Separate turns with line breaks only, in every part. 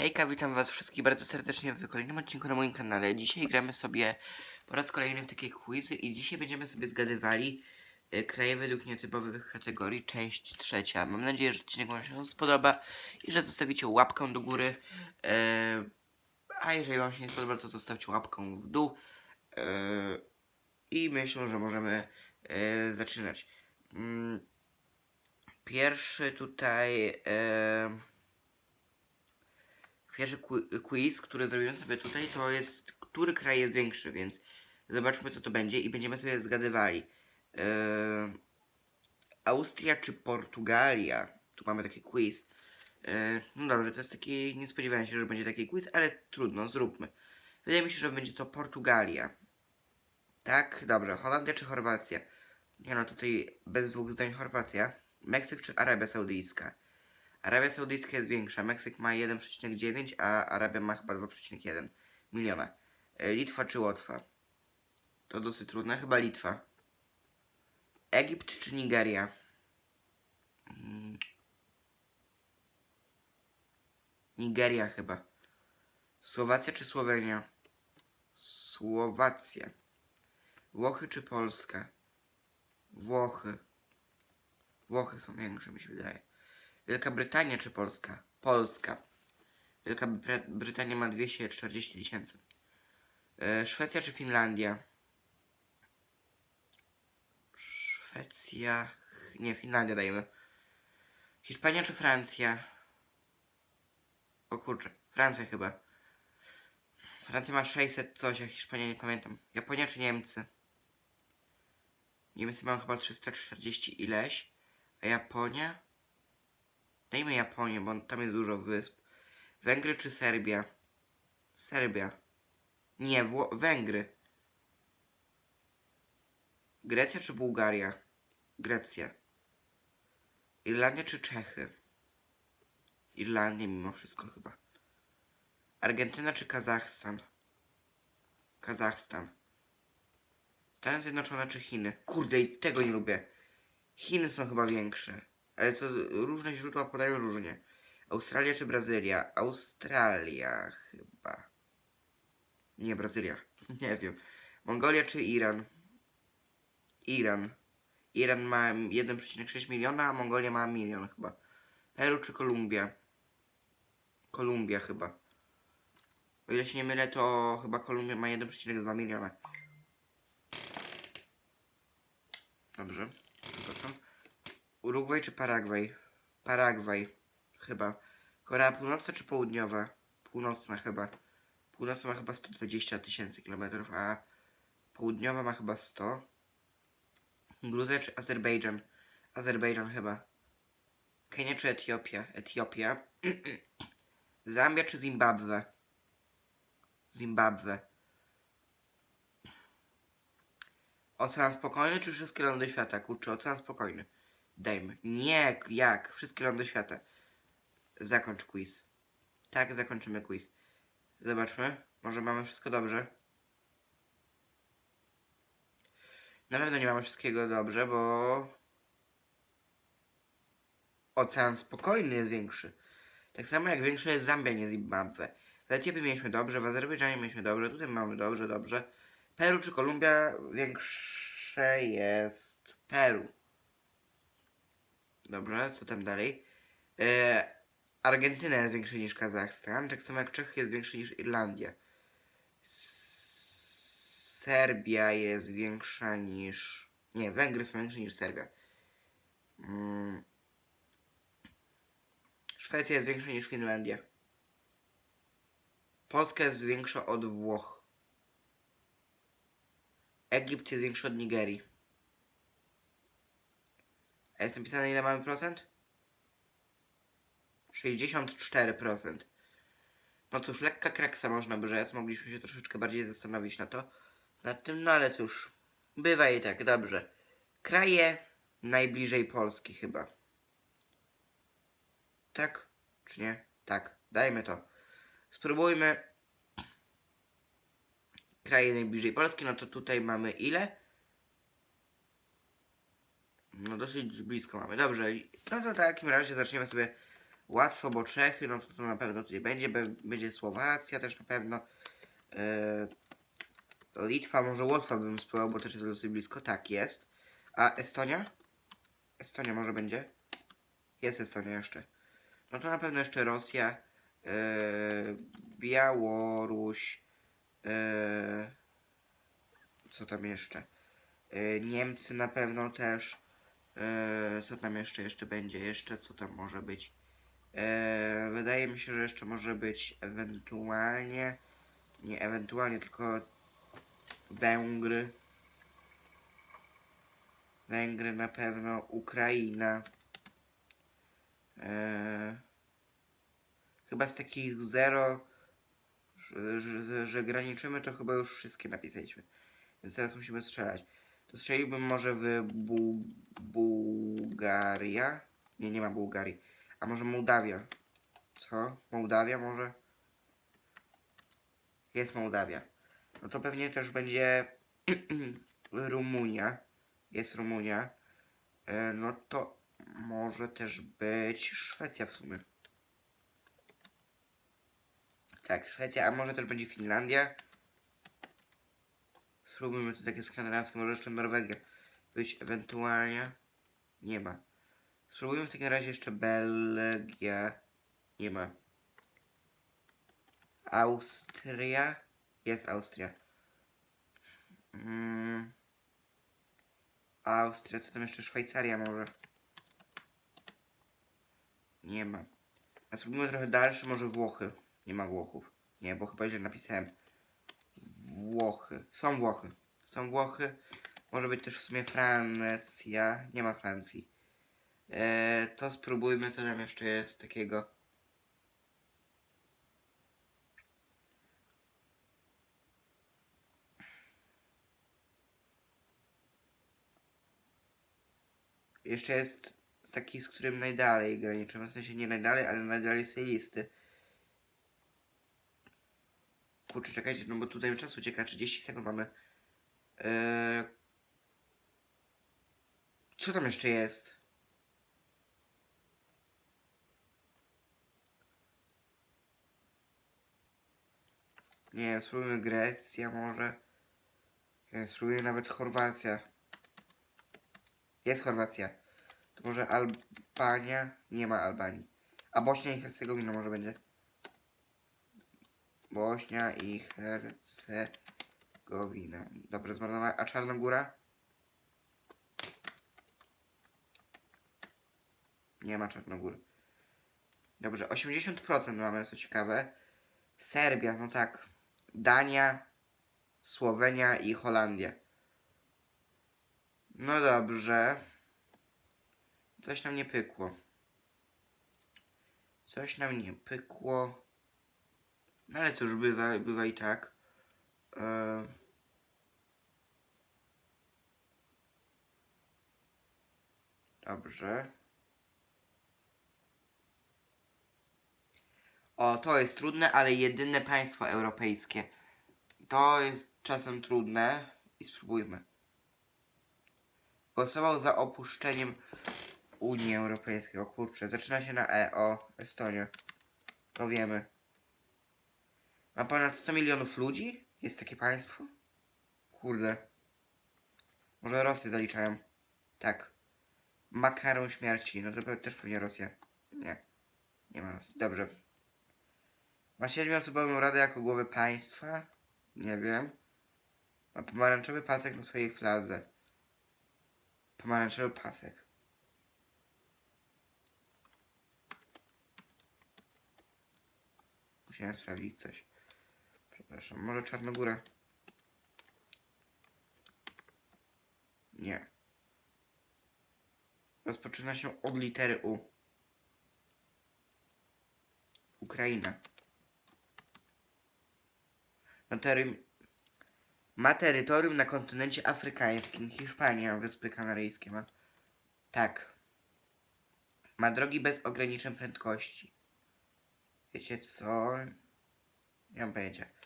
Hejka, witam was wszystkich bardzo serdecznie w kolejnym odcinku na moim kanale. Dzisiaj gramy sobie po raz kolejny w takie quizy i dzisiaj będziemy sobie zgadywali e, kraje według nietypowych kategorii, część trzecia. Mam nadzieję, że odcinek wam się spodoba i że zostawicie łapkę do góry. E, a jeżeli wam się nie spodoba, to zostawcie łapkę w dół. E, I myślę, że możemy zaczynać. Mm, Pierwszy tutaj... Pierwszy qui- quiz, który zrobiłem sobie tutaj, to jest, który kraj jest większy, więc zobaczmy co to będzie i będziemy sobie zgadywali. Eee, Austria czy Portugalia? Tu mamy taki quiz. Eee, no dobrze, to jest taki, nie spodziewałem się, że będzie taki quiz, ale trudno, zróbmy. Wydaje mi się, że będzie to Portugalia. Tak? Dobrze, Holandia czy Chorwacja? Nie no, tutaj bez dwóch zdań Chorwacja. Meksyk czy Arabia Saudyjska? Arabia Saudyjska jest większa. Meksyk ma 1,9, a Arabia ma chyba 2,1 miliona. E, Litwa czy Łotwa? To dosyć trudne. Chyba Litwa. Egipt czy Nigeria? Mm. Nigeria chyba. Słowacja czy Słowenia? Słowacja. Włochy czy Polska? Włochy. Włochy są większe, mi się wydaje. Wielka Brytania czy Polska? Polska. Wielka Bry- Brytania ma 240 tysięcy. E, Szwecja czy Finlandia? Szwecja. Nie, Finlandia dajemy. Hiszpania czy Francja? O kurczę, Francja chyba. Francja ma 600 coś, a Hiszpania nie pamiętam. Japonia czy Niemcy? Niemcy mają chyba 340 ileś, a Japonia? Dajmy Japonię, bo tam jest dużo wysp. Węgry czy Serbia? Serbia. Nie, Wło- Węgry. Grecja czy Bułgaria? Grecja. Irlandia czy Czechy? Irlandia mimo wszystko chyba. Argentyna czy Kazachstan? Kazachstan. Stany Zjednoczone czy Chiny? Kurde, i tego nie lubię. Chiny są chyba większe. Ale to różne źródła podają różnie. Australia czy Brazylia? Australia chyba. Nie, Brazylia. Nie wiem. Mongolia czy Iran? Iran. Iran ma 1,6 miliona, a Mongolia ma milion chyba. Peru czy Kolumbia? Kolumbia chyba. O ile się nie mylę, to chyba Kolumbia ma 1,2 miliona. Dobrze, przepraszam. Urugwaj czy Paragwaj? Paragwaj, chyba. Korea Północna czy Południowa? Północna chyba. Północna ma chyba 120 tysięcy kilometrów, a południowa ma chyba 100. Gruzja czy Azerbejdżan? Azerbejdżan chyba. Kenia czy Etiopia? Etiopia. Zambia czy Zimbabwe? Zimbabwe. Ocean spokojny czy wszystkie lądy świata? Kurczę, ocean spokojny. Dajmy. Nie, jak? Wszystkie lądy świata. Zakończ quiz. Tak, zakończymy quiz. Zobaczmy. Może mamy wszystko dobrze. Na pewno nie mamy wszystkiego dobrze, bo... Ocean spokojny jest większy. Tak samo jak większe jest Zambia, nie Zimbabwe. W Etiopii mieliśmy dobrze, w Azerbejdżanie mieliśmy dobrze, tutaj mamy dobrze, dobrze. Peru czy Kolumbia większe jest Peru. Dobrze, co tam dalej? E, Argentyna jest większa niż Kazachstan, tak samo jak Czechy jest większy niż Irlandia. Serbia jest większa niż... Nie, Węgry są większe niż Serbia. Mm. Szwecja jest większa niż Finlandia. Polska jest większa od Włoch. Egipt jest większy od Nigerii. A jest napisane ile mamy procent? 64%. No cóż, lekka kraksa można by rzec. Mogliśmy się troszeczkę bardziej zastanowić na to. Nad tym, no ale cóż. Bywa i tak, dobrze. Kraje najbliżej Polski chyba. Tak? Czy nie? Tak. Dajmy to. Spróbujmy. Kraje najbliżej Polski, no to tutaj mamy ile? No dosyć blisko mamy. Dobrze. No to w takim razie zaczniemy sobie Łatwo, bo Czechy, no to, to na pewno tutaj będzie. Będzie Słowacja też na pewno. E, Litwa, może Łotwa bym spróbował, bo też jest dosyć blisko. Tak, jest. A Estonia? Estonia może będzie? Jest Estonia jeszcze. No to na pewno jeszcze Rosja, e, Białoruś, e, co tam jeszcze? Niemcy na pewno też. E, co tam jeszcze jeszcze będzie? Jeszcze co tam może być? E, wydaje mi się, że jeszcze może być ewentualnie, nie ewentualnie, tylko Węgry. Węgry na pewno, Ukraina. E, chyba z takich zero, że, że, że graniczymy, to chyba już wszystkie napisaliśmy. Więc teraz musimy strzelać. Strzeliłbym może w Bu Bułgaria. Nie, nie ma Bułgarii. A może Mołdawia? Co? Mołdawia może? Jest Mołdawia. No to pewnie też będzie Rumunia. Jest Rumunia. E, no to może też być Szwecja w sumie. Tak, Szwecja, a może też będzie Finlandia. Spróbujmy to takie skandynawskie, może jeszcze Norwegia być ewentualnie. Nie ma. Spróbujmy w takim razie jeszcze Belgia. Nie ma. Austria. Jest Austria. Mm. Austria, co tam jeszcze? Szwajcaria może. Nie ma. A spróbujmy trochę dalszy, może Włochy. Nie ma Włochów. Nie, bo chyba źle napisałem. Włochy. Są Włochy. Są Włochy. Może być też w sumie Francja. Nie ma Francji. E, to spróbujmy, co tam jeszcze jest takiego. Jeszcze jest taki, z którym najdalej graniczymy. W sensie nie najdalej, ale najdalej z tej listy. Kurczę, czekajcie, no bo tutaj czas ucieka. 30 sekund mamy. Eee... Co tam jeszcze jest? Nie spróbujmy Grecja może. Nie spróbujmy nawet Chorwacja. Jest Chorwacja. To może Albania? Nie ma Albanii. A Bośnia i Hercegowina może będzie. Bośnia i Hercegowina. Dobrze, zmarnowałem. A Czarnogóra? Nie ma Czarnogóry. Dobrze, 80% mamy, co ciekawe. Serbia, no tak. Dania, Słowenia i Holandia. No dobrze. Coś nam nie pykło. Coś nam nie pykło. No ale cóż, bywa, bywa i tak. Eee... Dobrze. O, to jest trudne, ale jedyne państwo europejskie. To jest czasem trudne i spróbujmy. Głosował za opuszczeniem Unii Europejskiej. O kurczę, zaczyna się na E. O, Estonia. To wiemy. Ma ponad 100 milionów ludzi? Jest takie państwo? Kurde. Może Rosję zaliczają. Tak. Makaron śmierci. No to też pewnie Rosja. Nie. Nie ma Rosji. Dobrze. Ma siedmioosobową radę jako głowę państwa? Nie wiem. Ma pomarańczowy pasek na swojej fladze. Pomarańczowy pasek. Musiałem sprawdzić coś. Przepraszam. Może Czarnogóra? Nie. Rozpoczyna się od litery U. Ukraina. Tery... ma terytorium na kontynencie afrykańskim. Hiszpania, Wyspy Kanaryjskie ma. Tak. Ma drogi bez ograniczeń prędkości. Wiecie co? Nie mam pojęcia.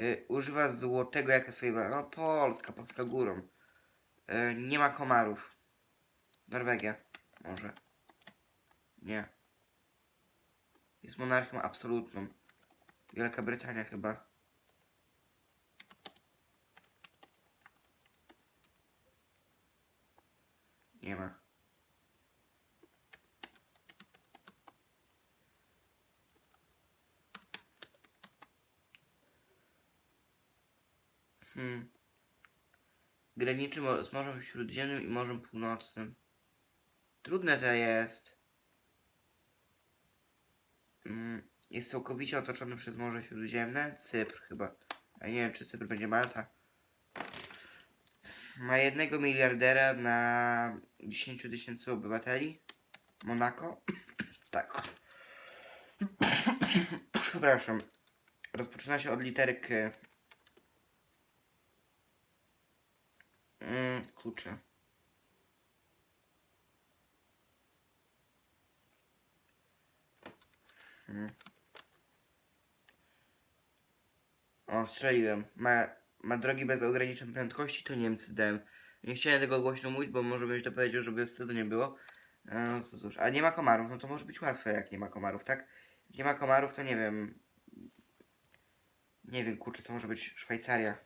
Y, używa złotego jako swojej... wa- No Polska, Polska górą. Y, nie ma komarów. Norwegia. Może. Nie. Jest monarchią absolutną. Wielka Brytania chyba. Nie ma. Hmm. Graniczy z Morzem Śródziemnym i Morzem Północnym. Trudne to jest. Mm, Jest całkowicie otoczony przez Morze Śródziemne. Cypr chyba. A nie wiem, czy Cypr będzie Malta. Ma jednego miliardera na 10 tysięcy obywateli. Monako? tak. Przepraszam. Rozpoczyna się od litery Klucze. Hmm. O, strzeliłem. Ma, ma drogi bez ograniczeń prędkości, to Niemcy dałem. Nie chciałem tego głośno mówić, bo może byś to powiedział, żeby wstydu nie było. E, No to cóż, a nie ma komarów, no to może być łatwe, jak nie ma komarów, tak? Jak nie ma komarów, to nie wiem. Nie wiem, kurczę, co może być Szwajcaria.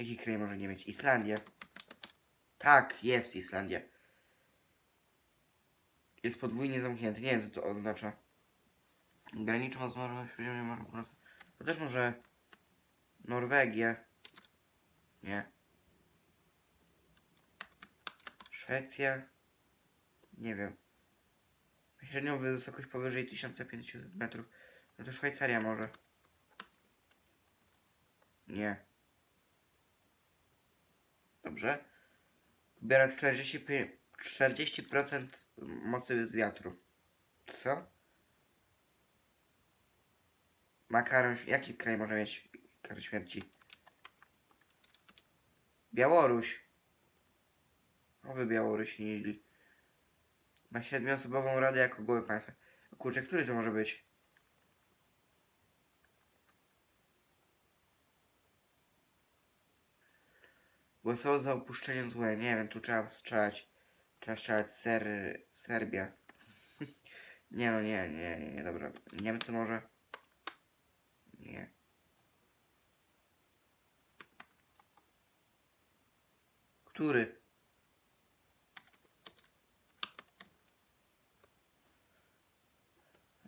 Jaki kraj może nie mieć? Islandia. Tak, jest Islandia. Jest podwójnie zamknięty. Nie wiem, co to oznacza. Graniczą z Morzem Śródziemnym, Morzem Północnym. To też może Norwegię. Nie. Szwecja. Nie wiem. Średnią wysokość powyżej 1500 metrów. No to Szwajcaria może. Nie. Dobrze. Pobiera 40, 40% mocy z wiatru. Co? Ma karę... Jaki kraj może mieć karę śmierci? Białoruś. Oby Białorusi nieźli. Ma siedmioosobową radę jako głowy państwa. Kurczę, który to może być? Głosował za opuszczeniem złe. Nie wiem, tu trzeba strzelać. Trzeba strzelać Ser... Serbia. nie no, nie, nie, nie, nie, dobra. Niemcy może? Nie. Który?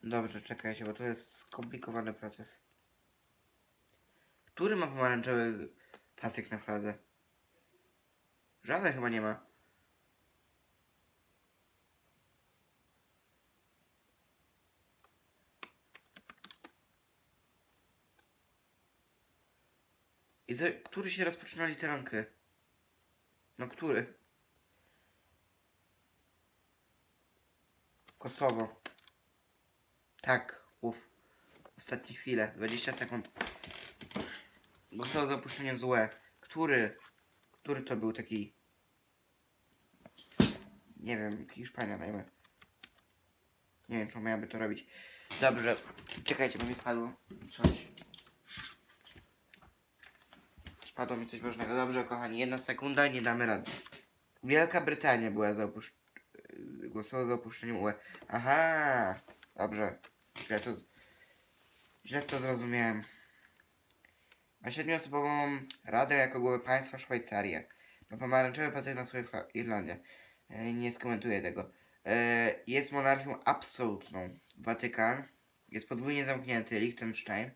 Dobrze, czekajcie, bo to jest skomplikowany proces. Który ma pomarańczowy pasek na fladze? Żaden chyba nie ma. I za, który się rozpoczyna literankę? No który? Kosowo. Tak, uf. Ostatnie chwile, 20 sekund. Głosował za opuszczenie złe. Który? Który to był taki... Nie wiem, Hiszpania dajmy. Nie wiem, czemu miałaby to robić. Dobrze, czekajcie, bo mi spadło coś. Spadło mi coś ważnego. Dobrze, kochani, jedna sekunda, nie damy rady. Wielka Brytania była za opusz... głosowała za opuszczeniem UE. Aha, dobrze. Źle to, źle to zrozumiałem. Ma siedmioosobową radę jako głowę państwa Szwajcarię. Ma pomarańczowy pasek na swoje fla- Irlandia. E, nie skomentuję tego. E, jest monarchią absolutną. Watykan. Jest podwójnie zamknięty. Liechtenstein.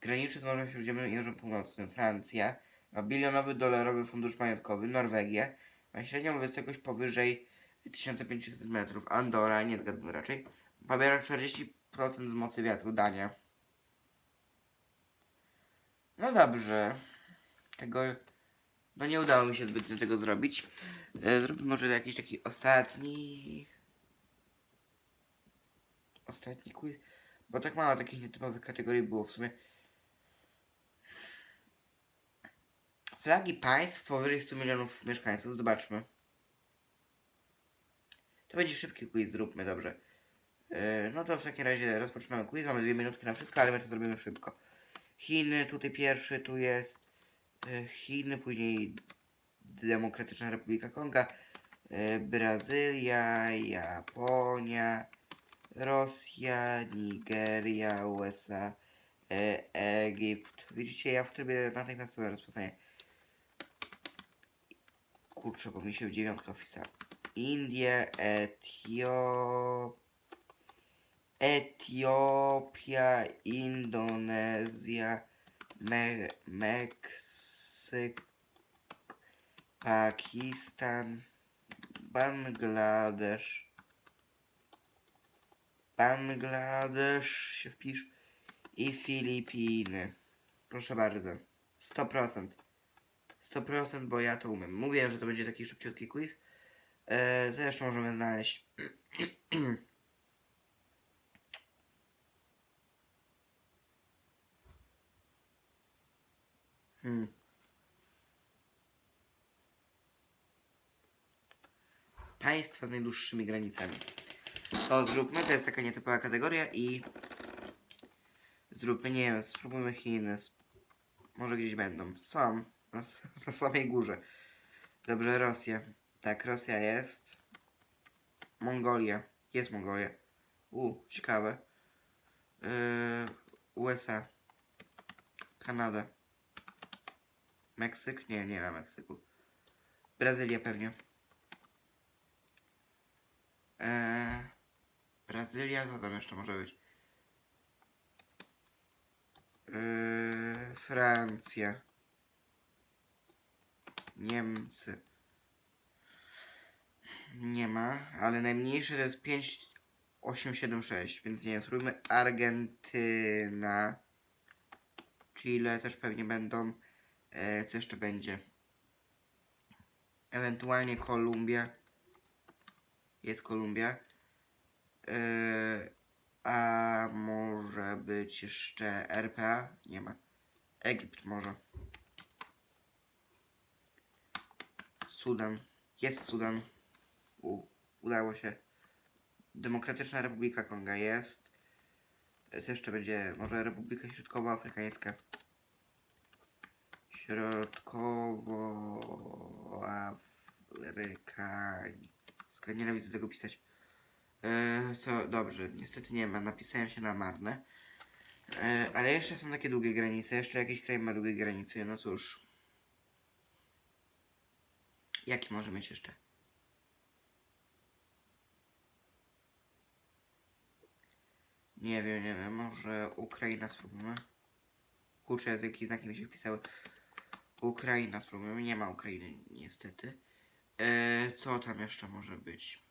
Graniczy z Morzem Śródziemnym i Morzem Północnym. Francja. Ma bilionowy dolarowy fundusz majątkowy. Norwegia. Ma średnią wysokość powyżej 1500 metrów. Andora, nie zgadnę raczej. Pobiera 40% z mocy wiatru. Dania. No dobrze. Tego. No nie udało mi się zbytnio tego zrobić. E, Zróbmy może jakiś taki ostatni. Ostatni quiz. Bo tak mało takich nietypowych kategorii było w sumie. Flagi państw powyżej 100 milionów mieszkańców. Zobaczmy. To będzie szybki quiz, zróbmy, dobrze. E, No to w takim razie rozpoczynamy quiz. Mamy dwie minutki na wszystko, ale my to zrobimy szybko. Chiny, tutaj pierwszy, tu jest e, Chiny, później Demokratyczna Republika Konga, e, Brazylia, Japonia, Rosja, Nigeria, USA, e, Egipt. Widzicie, ja w trybie natychmiastowego rozpoznania. Kurczę, bo mi się w dziewiątkę wpisała. Indie, Etio... Etiopia, Indonezja, Me Meksyk, Pakistan, Bangladesz, Bangladesz się wpisz i Filipiny. Proszę bardzo. 100%. 100%, bo ja to umiem. Mówiłem, że to będzie taki szybciutki quiz. E, zresztą możemy znaleźć. hmm. Państwa z najdłuższymi granicami. To zróbmy, to jest taka nietypowa kategoria i zróbmy, nie wiem, spróbujmy Chiny. Może gdzieś będą. Są. Na, na samej górze. Dobrze, Rosja. Tak, Rosja jest. Mongolia. Jest Mongolia. U, ciekawe. Yy, USA. Kanada. Meksyk? Nie, nie ma Meksyku. Brazylia pewnie. Eee, Brazylia, co tam jeszcze może być? Eee, Francja. Niemcy. Nie ma, ale najmniejszy to jest 5876, więc nie, spróbujmy Argentyna. Chile też pewnie będą. E, co jeszcze będzie? Ewentualnie Kolumbia. Jest Kolumbia. E, a może być jeszcze RPA? Nie ma. Egipt może. Sudan. Jest Sudan. U, udało się. Demokratyczna Republika Konga jest. Co jeszcze będzie? Może Republika Środkowoafrykańska. Środkowoafrykańska. Nienawidzę tego pisać. E, co? Dobrze. Niestety nie ma. Napisałem się na marne. E, ale jeszcze są takie długie granice. Jeszcze jakiś kraj ma długie granice. No cóż. Jaki może mieć jeszcze? Nie wiem, nie wiem, może Ukraina spróbujemy. Kurczę, jakieś znaki mi się wpisały. Ukraina spróbujemy. Nie ma Ukrainy, niestety. E, co tam jeszcze może być?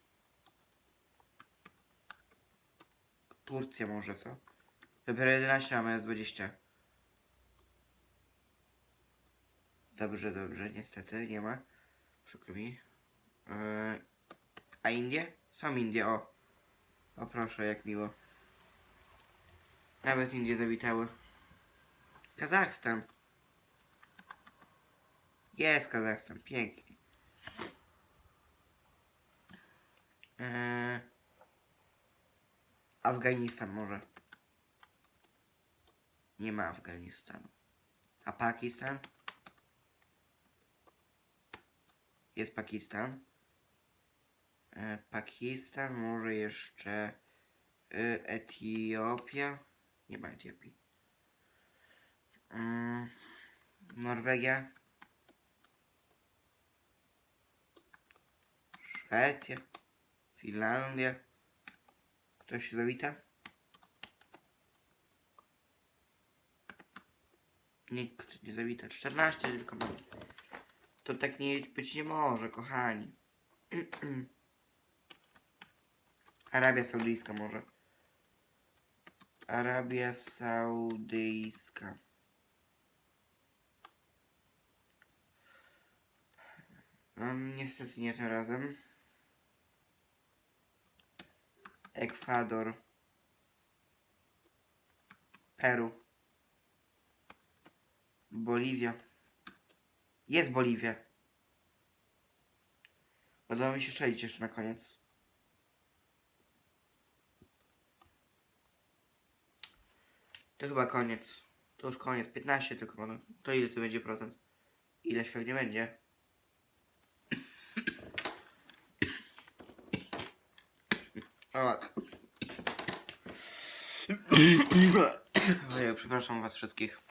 Turcja może, co? Dopiero 11, mamy 20. Dobrze, dobrze, niestety nie ma. Przykro mi. E, a Indie? Są Indie, o. O proszę, jak miło. Nawet Indie zawitały. Kazachstan. Jest Kazachstan, pięknie. Eee, Afganistan może. Nie ma Afganistanu. A Pakistan? Jest Pakistan. E, Pakistan, może jeszcze e, Etiopia. Nie ma Etiopii. Mm, Norwegia. Szwecja. Finlandia. Ktoś się zawita? Nikt nie zawita. 14 tylko mam. To tak nie być nie może, kochani. Arabia Saudyjska może. Arabia Saudyjska. No, niestety nie tym razem. Ekwador. Peru. Boliwia. Jest Boliwia. Udało mi się strzelić jeszcze na koniec. To chyba koniec. To już koniec. 15 tylko mamy. To ile to będzie procent? Ileś pewnie będzie. O matko. Ojej, przepraszam was wszystkich.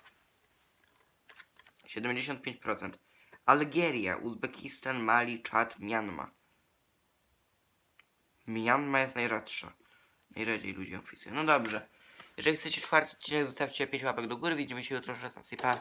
75%. Algieria, Uzbekistan, Mali, Czad, Myanma. Myanma jest najradsza. Najradziej ludzie opisują. No dobrze. Jeżeli chcecie czwarty odcinek, zostawcie 5 łapek do góry. Widzimy się jutro o 16. Pa.